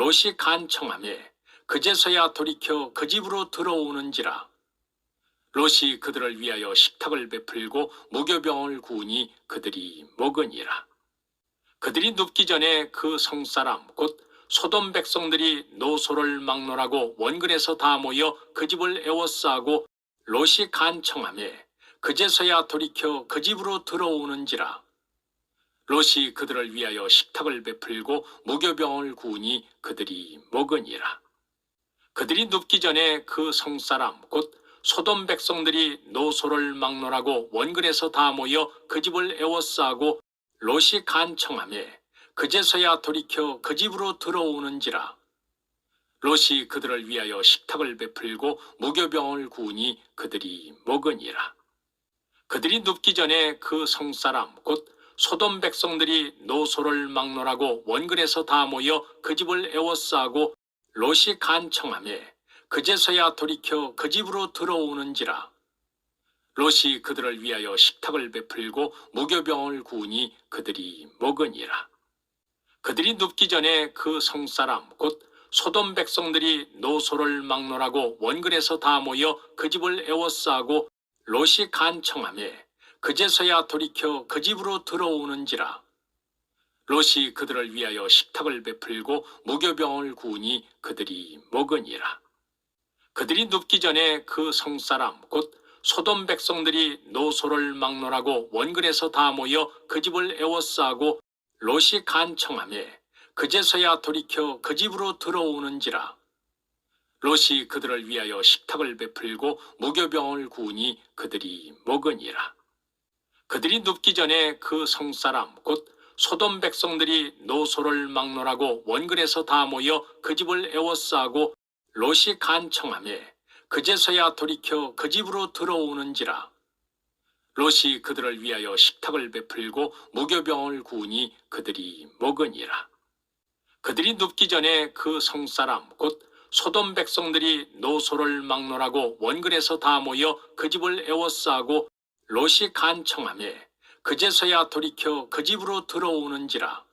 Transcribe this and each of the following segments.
롯이 간청함에 그제서야 돌이켜 그 집으로 들어오는지라. 롯이 그들을 위하여 식탁을 베풀고 무교병을 구우니 그들이 먹으니라. 그들이 눕기 전에 그 성사람 곧 소돔 백성들이 노소를 막론하고 원근에서 다 모여 그 집을 애워싸고 롯이 간청함에 그제서야 돌이켜 그 집으로 들어오는지라 롯이 그들을 위하여 식탁을 베풀고 무교병을 구우니 그들이 먹으니라. 그들이 눕기 전에 그 성사람 곧 소돔 백성들이 노소를 막론하고 원근에서 다 모여 그 집을 애워싸고 롯이 간청함에 그제서야 돌이켜 그 집으로 들어오는지라. 롯이 그들을 위하여 식탁을 베풀고 무교병을 구우니 그들이 먹으니라. 그들이 눕기 전에 그 성사람 곧 소돔 백성들이 노소를 막론하고 원근에서 다 모여 그 집을 애워싸고 롯이 간청함에 그제서야 돌이켜 그 집으로 들어오는지라. 롯이 그들을 위하여 식탁을 베풀고 무교병을 구우니 그들이 먹으니라. 그들이 눕기 전에 그 성사람 곧 소돔 백성들이 노소를 막론하고 원근에서 다 모여 그 집을 애워싸고 롯이 간청함에 그제서야 돌이켜 그 집으로 들어오는지라. 롯이 그들을 위하여 식탁을 베풀고 무교병을 구우니 그들이 먹으니라. 그들이 눕기 전에 그 성사람 곧 소돔 백성들이 노소를 막론하고 원근에서 다 모여 그 집을 애워싸고 롯이 간청함에 그제서야 돌이켜 그 집으로 들어오는지라. 롯이 그들을 위하여 식탁을 베풀고 무교병을 구우니 그들이 먹으니라 그들이 눕기 전에 그 성사람 곧 소돔 백성들이 노소를 막론하고 원근에서 다 모여 그 집을 애워싸고 롯이 간청함에 그제서야 돌이켜 그 집으로 들어오는지라. 롯이 그들을 위하여 식탁을 베풀고 무교병을 구우니 그들이 먹으니라. 그들이 눕기 전에 그 성사람 곧 소돔 백성들이 노소를 막론하고 원근에서 다 모여 그 집을 애워싸고 롯이 간청함에 그제서야 돌이켜 그 집으로 들어오는지라.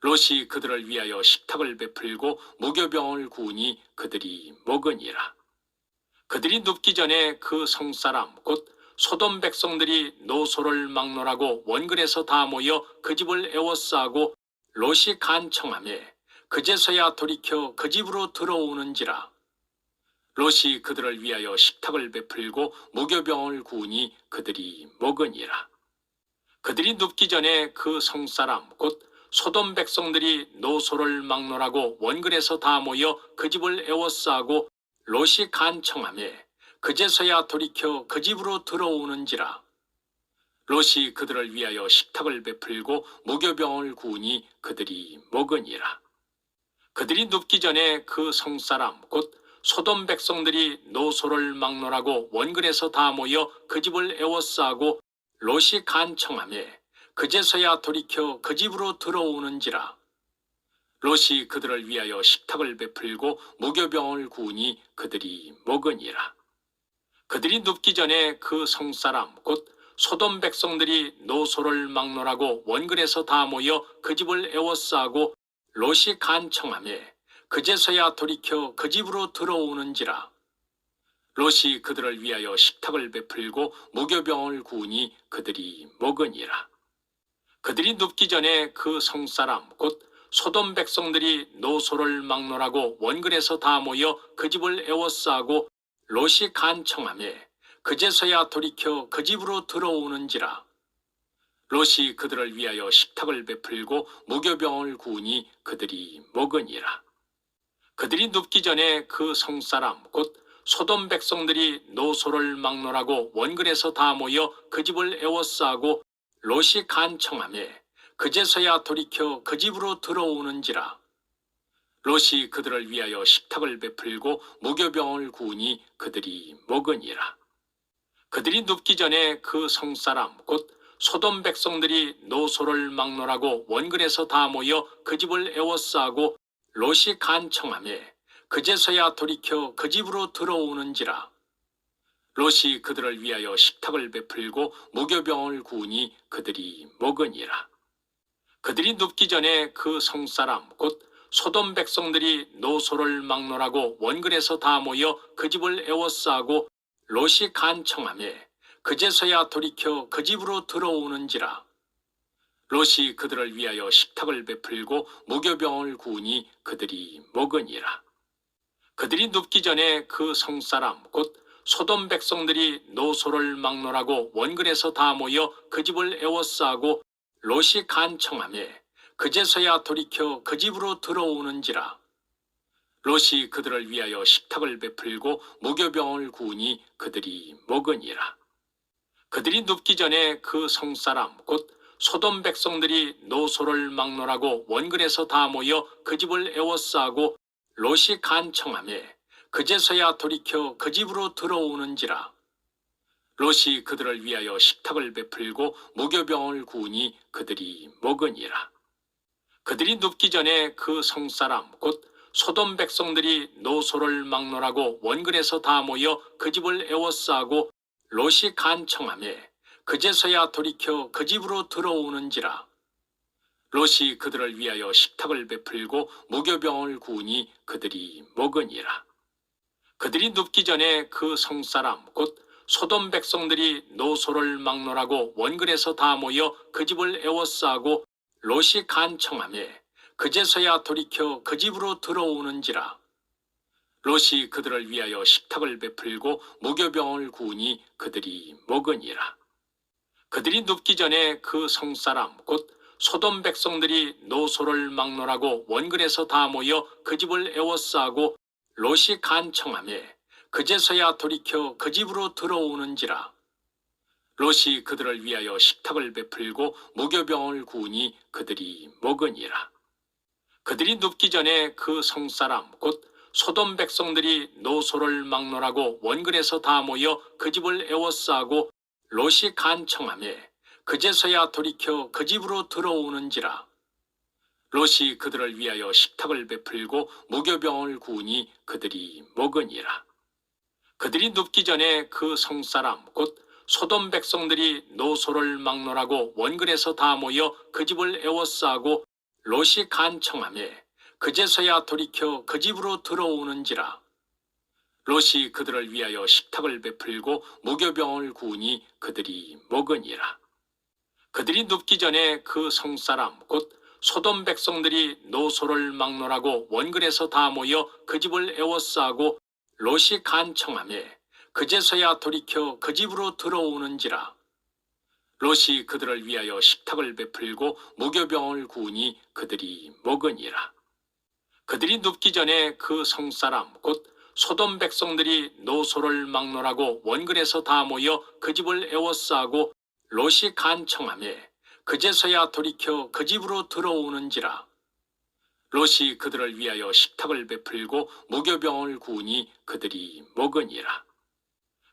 롯이 그들을 위하여 식탁을 베풀고 무교병을 구우니 그들이 먹으니라. 그들이 눕기 전에 그 성사람 곧 소돔 백성들이 노소를 막론하고 원근에서 다 모여 그 집을 애워싸고 롯이 간청함에 그제서야 돌이켜 그 집으로 들어오는지라 롯이 그들을 위하여 식탁을 베풀고 무교병을 구우니 그들이 먹으니라. 그들이 눕기 전에 그 성사람 곧 소돔 백성들이 노소를 막론하고 원근에서 다 모여 그 집을 애워싸고 롯이 간청함에 그제서야 돌이켜 그 집으로 들어오는지라. 롯이 그들을 위하여 식탁을 베풀고 무교병을 구우니 그들이 먹으니라. 그들이 눕기 전에 그 성사람 곧 소돔 백성들이 노소를 막론하고 원근에서 다 모여 그 집을 애워싸고 롯이 간청함에 그제서야 돌이켜 그 집으로 들어오는지라. 롯이 그들을 위하여 식탁을 베풀고 무교병을 구우니 그들이 먹으니라. 그들이 눕기 전에 그 성사람 곧 소돔 백성들이 노소를 막론하고 원근에서 다 모여 그 집을 애워싸고 롯이 간청함에 그제서야 돌이켜 그 집으로 들어오는지라. 롯이 그들을 위하여 식탁을 베풀고 무교병을 구우니 그들이 먹으니라. 그들이 눕기 전에 그 성사람 곧 소돔 백성들이 노소를 막론하고 원근에서 다 모여 그 집을 애워싸고 롯이 간청함에 그제서야 돌이켜 그 집으로 들어오는지라. 롯이 그들을 위하여 식탁을 베풀고 무교병을 구우니 그들이 먹으니라 그들이 눕기 전에 그 성사람 곧 소돔 백성들이 노소를 막론하고 원근에서 다 모여 그 집을 애워싸고 롯이 간청함에 그제서야 돌이켜 그 집으로 들어오는지라. 롯이 그들을 위하여 식탁을 베풀고 무교병을 구우니 그들이 먹으니라. 그들이 눕기 전에 그 성사람 곧 소돔 백성들이 노소를 막론하고 원근에서 다 모여 그 집을 애워싸고 롯이 간청함에 그제서야 돌이켜 그 집으로 들어오는지라. 롯이 그들을 위하여 식탁을 베풀고 무교병을 구우니 그들이 먹으니라. 그들이 눕기 전에 그 성사람 곧 소돔 백성들이 노소를 막론하고 원근에서 다 모여 그 집을 애워싸고 롯이 간청함에 그제서야 돌이켜 그 집으로 들어오는지라 롯이 그들을 위하여 식탁을 베풀고 무교병을 구우니 그들이 먹으니라. 그들이 눕기 전에 그 성사람 곧 소돔 백성들이 노소를 막론하고 원근에서 다 모여 그 집을 애워싸고 롯이 간청함에 그제서야 돌이켜 그 집으로 들어오는지라. 롯이 그들을 위하여 식탁을 베풀고 무교병을 구우니 그들이 먹으니라. 그들이 눕기 전에 그 성사람 곧 소돔 백성들이 노소를 막론하고 원근에서 다 모여 그 집을 애워싸고 롯이 간청함에 그제서야 돌이켜 그 집으로 들어오는지라. 롯이 그들을 위하여 식탁을 베풀고 무교병을 구우니 그들이 먹으니라. 그들이 눕기 전에 그 성사람 곧 소돔 백성들이 노소를 막론하고 원근에서 다 모여 그 집을 애워싸고 롯이 간청함에 그제서야 돌이켜 그 집으로 들어오는지라. 롯이 그들을 위하여 식탁을 베풀고 무교병을 구우니 그들이 먹으니라. 그들이 눕기 전에 그 성사람 곧 소돔 백성들이 노소를 막론하고 원근에서 다 모여 그 집을 애워싸고 롯이 간청함에 그제서야 돌이켜 그 집으로 들어오는지라. 롯이 그들을 위하여 식탁을 베풀고 무교병을 구우니 그들이 먹으니라 그들이 눕기 전에 그 성사람 곧 소돔 백성들이 노소를 막론하고 원근에서 다 모여 그 집을 애워싸고 롯이 간청함에 그제서야 돌이켜 그 집으로 들어오는지라. 롯이 그들을 위하여 식탁을 베풀고 무교병을 구우니 그들이 먹으니라. 그들이 눕기 전에 그 성사람 곧 소돔 백성들이 노소를 막론하고 원근에서 다 모여 그 집을 애워싸고 롯이 간청함에 그제서야 돌이켜 그 집으로 들어오는지라. 롯이 그들을 위하여 식탁을 베풀고 무교병을 구우니 그들이 먹으니라. 그들이 눕기 전에 그 성사람 곧 소돔 백성들이 노소를 막론하고 원근에서 다 모여 그 집을 애워싸고 롯이 간청함에 그제서야 돌이켜 그 집으로 들어오는지라 롯이 그들을 위하여 식탁을 베풀고 무교병을 구우니 그들이 먹으니라. 그들이 눕기 전에 그 성사람 곧 소돔 백성들이 노소를 막론하고 원근에서 다 모여 그 집을 애워싸고 롯이 간청함에 그제서야 돌이켜 그 집으로 들어오는지라. 롯이 그들을 위하여 식탁을 베풀고 무교병을 구우니 그들이 먹으니라. 그들이 눕기 전에 그 성사람 곧 소돔 백성들이 노소를 막론하고 원근에서 다 모여 그 집을 애워싸고 롯이 간청함에 그제서야 돌이켜 그 집으로 들어오는지라. 롯이 그들을 위하여 식탁을 베풀고 무교병을 구우니 그들이 먹으니라.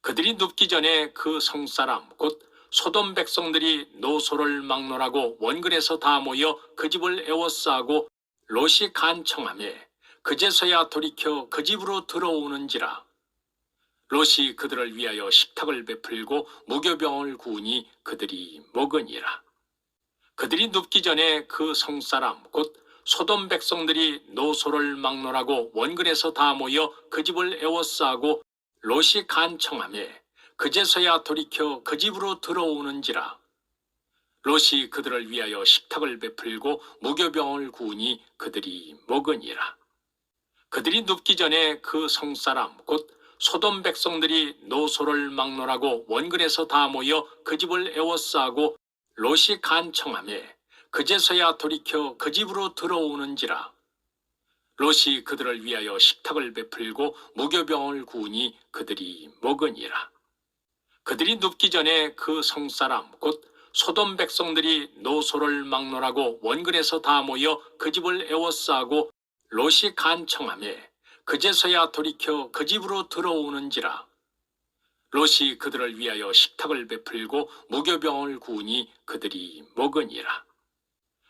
그들이 눕기 전에 그 성사람 곧 소돔 백성들이 노소를 막론하고 원근에서 다 모여 그 집을 애워싸고 롯이 간청함에 그제서야 돌이켜 그 집으로 들어오는지라. 롯이 그들을 위하여 식탁을 베풀고 무교병을 구우니 그들이 먹으니라. 그들이 눕기 전에 그 성사람 곧 소돔 백성들이 노소를 막론하고 원근에서 다 모여 그 집을 애워싸고 롯이 간청함에 그제서야 돌이켜 그 집으로 들어오는지라. 롯이 그들을 위하여 식탁을 베풀고 무교병을 구우니 그들이 먹으니라 그들이 눕기 전에 그 성사람 곧 소돔 백성들이 노소를 막론하고 원근에서 다 모여 그 집을 애워싸고 롯이 간청함에 그제서야 돌이켜 그 집으로 들어오는지라. 롯이 그들을 위하여 식탁을 베풀고 무교병을 구우니 그들이 먹으니라. 그들이 눕기 전에 그 성사람 곧 소돔 백성들이 노소를 막론하고 원근에서 다 모여 그 집을 애워싸고 롯이 간청함에 그제서야 돌이켜 그 집으로 들어오는지라. 롯이 그들을 위하여 식탁을 베풀고 무교병을 구우니 그들이 먹으니라.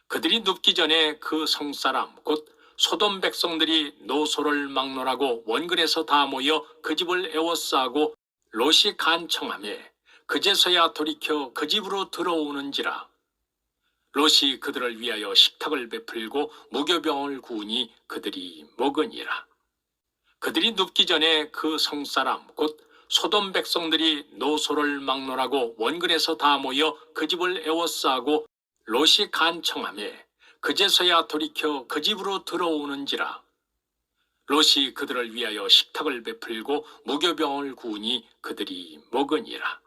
그들이 눕기 전에 그 성사람 곧 소돔 백성들이 노소를 막론하고 원근에서 다 모여 그 집을 애워싸고 롯이 간청함에 그제서야 돌이켜 그 집으로 들어오는지라 롯이 그들을 위하여 식탁을 베풀고 무교병을 구우니 그들이 먹으니라. 그들이 눕기 전에 그 성사람 곧 소돔 백성들이 노소를 막론하고 원근에서 다 모여 그 집을 애워싸고 롯이 간청함에 그제서야 돌이켜 그 집으로 들어오는지라. 롯이 그들을 위하여 식탁을 베풀고 무교병을 구우니 그들이 먹으니라.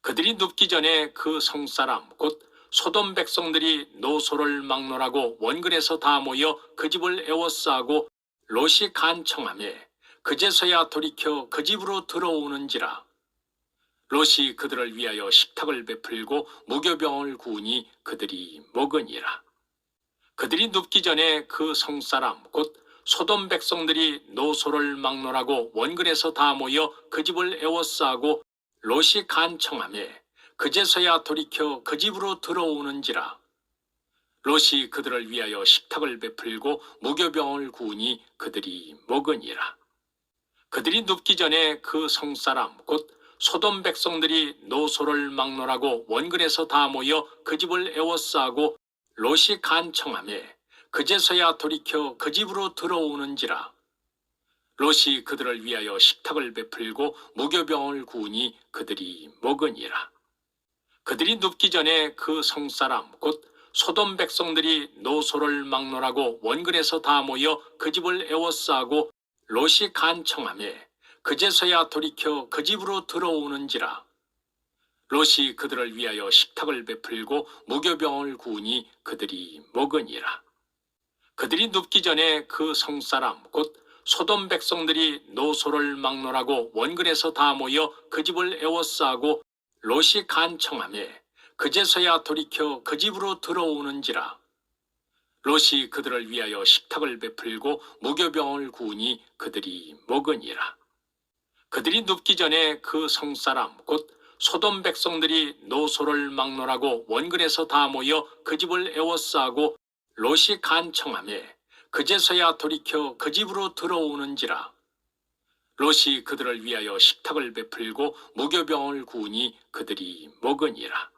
그들이 눕기 전에 그 성사람 곧 소돔 백성들이 노소를 막론하고 원근에서 다 모여 그 집을 애워싸고 롯이 간청함에 그제서야 돌이켜 그 집으로 들어오는지라. 롯이 그들을 위하여 식탁을 베풀고 무교병을 구우니 그들이 먹으니라. 그들이 눕기 전에 그 성사람 곧 소돔 백성들이 노소를 막론하고 원근에서 다 모여 그 집을 애워싸고 롯이 간청함에 그제서야 돌이켜 그 집으로 들어오는지라. 롯이 그들을 위하여 식탁을 베풀고 무교병을 구우니 그들이 먹으니라. 그들이 눕기 전에 그 성사람 곧 소돔 백성들이 노소를 막론하고 원근에서 다 모여 그 집을 애워싸고 롯이 간청함에 그제서야 돌이켜 그 집으로 들어오는지라. 롯이 그들을 위하여 식탁을 베풀고 무교병을 구우니 그들이 먹으니라. 그들이 눕기 전에 그 성사람 곧 소돔 백성들이 노소를 막론하고 원근에서 다 모여 그 집을 애워싸고 롯이 간청함에 그제서야 돌이켜 그 집으로 들어오는지라. 롯이 그들을 위하여 식탁을 베풀고 무교병을 구우니 그들이 먹으니라. 그들이 눕기 전에 그 성사람 곧 소돔 백성들이 노소를 막론하고 원근에서 다 모여 그 집을 애워싸고 롯이 간청함에 그제서야 돌이켜 그 집으로 들어오는지라. 롯이 그들을 위하여 식탁을 베풀고 무교병을 구우니 그들이 먹으니라. 그들이 눕기 전에 그 성사람 곧 소돔 백성들이 노소를 막론하고 원근에서 다 모여 그 집을 애워싸고 롯이 간청함에 그제서야 돌이켜 그 집으로 들어오는지라. 롯이 그들을 위하여 식탁을 베풀고 무교병을 구우니 그들이 먹으니라.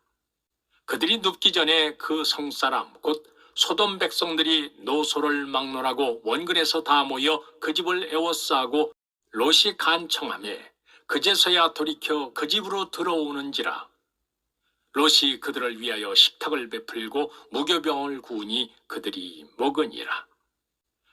그들이 눕기 전에 그 성사람 곧 소돔 백성들이 노소를 막론하고 원근에서 다 모여 그 집을 애워싸고 롯이 간청함에 그제서야 돌이켜 그 집으로 들어오는지라. 롯이 그들을 위하여 식탁을 베풀고 무교병을 구우니 그들이 먹으니라.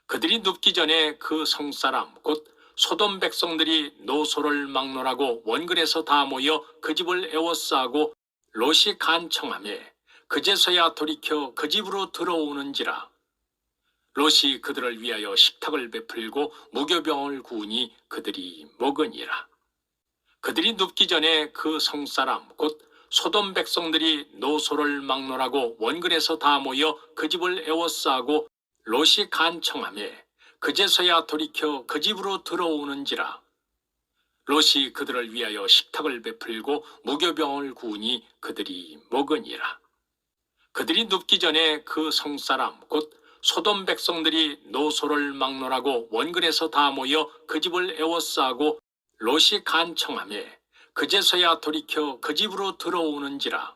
그들이 눕기 전에 그 성사람 곧 소돔 백성들이 노소를 막론하고 원근에서 다 모여 그 집을 애워싸고 롯이 간청함에 그제서야 돌이켜 그 집으로 들어오는지라. 롯이 그들을 위하여 식탁을 베풀고 무교병을 구우니 그들이 먹으니라. 그들이 눕기 전에 그 성사람 곧 소돔 백성들이 노소를 막론하고 원근에서 다 모여 그 집을 애워싸고 롯이 간청함에 그제서야 돌이켜 그 집으로 들어오는지라. 롯이 그들을 위하여 식탁을 베풀고 무교병을 구우니 그들이 먹으니라. 그들이 눕기 전에 그 성사람 곧 소돔 백성들이 노소를 막론하고 원근에서 다 모여 그 집을 애워싸고 롯이 간청함에 그제서야 돌이켜 그 집으로 들어오는지라.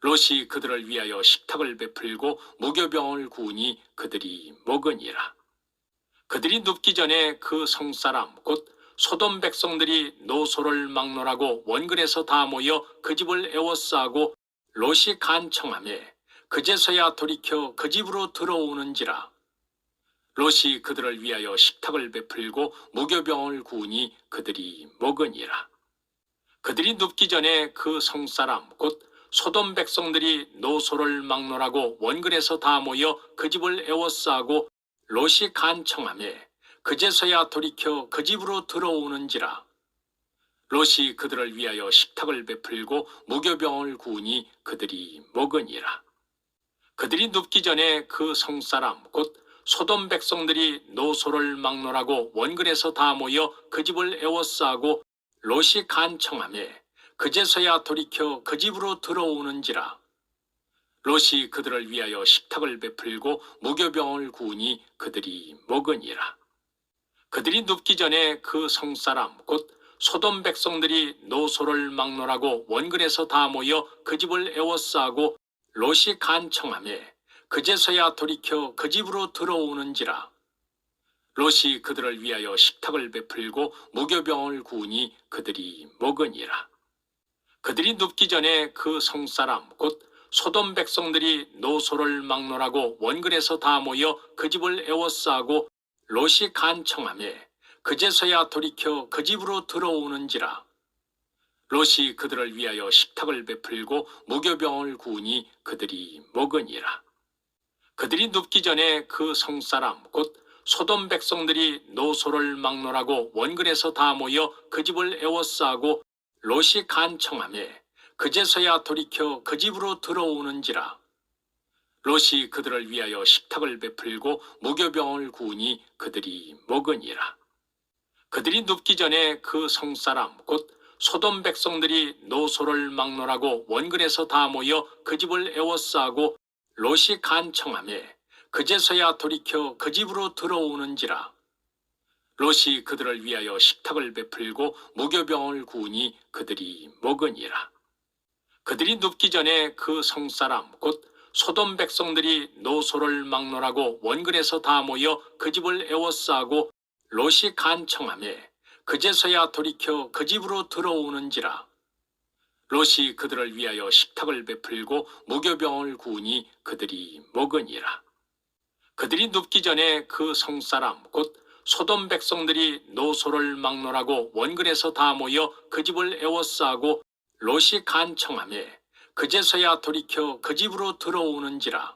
롯이 그들을 위하여 식탁을 베풀고 무교병을 구우니 그들이 먹으니라. 그들이 눕기 전에 그 성사람 곧 소돔 백성들이 노소를 막론하고 원근에서 다 모여 그 집을 애워싸고 롯이 간청함에 그제서야 돌이켜 그 집으로 들어오는지라. 롯이 그들을 위하여 식탁을 베풀고 무교병을 구우니 그들이 먹으니라. 그들이 눕기 전에 그 성사람 곧 소돔 백성들이 노소를 막론하고 원근에서 다 모여 그 집을 애워싸고 롯이 간청함에 그제서야 돌이켜 그 집으로 들어오는지라. 롯이 그들을 위하여 식탁을 베풀고 무교병을 구우니 그들이 먹으니라. 그들이 눕기 전에 그 성사람 곧 소돔 백성들이 노소를 막론하고 원근에서 다 모여 그 집을 애워싸고 롯이 간청함에 그제서야 돌이켜 그 집으로 들어오는지라. 롯이 그들을 위하여 식탁을 베풀고 무교병을 구우니 그들이 먹으니라. 그들이 눕기 전에 그 성사람 곧 소돔 백성들이 노소를 막론하고 원근에서 다 모여 그 집을 애워싸고 롯이 간청함에 그제서야 돌이켜 그 집으로 들어오는지라 롯이 그들을 위하여 식탁을 베풀고 무교병을 구우니 그들이 먹으니라 그들이 눕기 전에 그 성사람 곧 소돔 백성들이 노소를 막론하고 원근에서 다 모여 그 집을 에워싸고 롯이 간청함에 그제서야 돌이켜 그 집으로 들어오는지라. 롯이 그들을 위하여 식탁을 베풀고 무교병을 구우니 그들이 먹으니라. 그들이 눕기 전에 그 성사람 곧 소돔 백성들이 노소를 막론하고 원근에서 다 모여 그 집을 에워싸고 롯이 간청함에 그제서야 돌이켜 그 집으로 들어오는지라. 롯이 그들을 위하여 식탁을 베풀고 무교병을 구우니 그들이 먹으니라. 그들이 눕기 전에 그 성사람 곧 소돔 백성들이 노소를 막론하고 원근에서 다 모여 그 집을 에워싸고 롯이 간청함에 그제서야 돌이켜 그 집으로 들어오는지라. 롯이 그들을 위하여 식탁을 베풀고 무교병을 구우니 그들이 먹으니라 그들이 눕기 전에 그 성사람 곧 소돔 백성들이 노소를 막론하고 원근에서 다 모여 그 집을 에워싸고 롯이 간청함에 그제서야 돌이켜 그 집으로 들어오는지라. 롯이 그들을 위하여 식탁을 베풀고 무교병을 구우니 그들이 먹으니라. 그들이 눕기 전에 그 성사람 곧 소돔 백성들이 노소를 막론하고 원근에서 다 모여 그 집을 에워싸고 롯이 간청함에 그제서야 돌이켜 그 집으로 들어오는지라.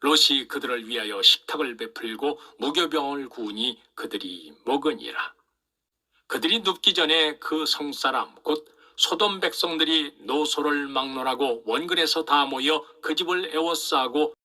롯이 그들을 위하여 식탁을 베풀고 무교병을 구우니 그들이 먹으니라. 그들이 눕기 전에 그 성사람 곧 소돔 백성들이 노소를 막론하고 원근에서 다 모여 그 집을 에워싸고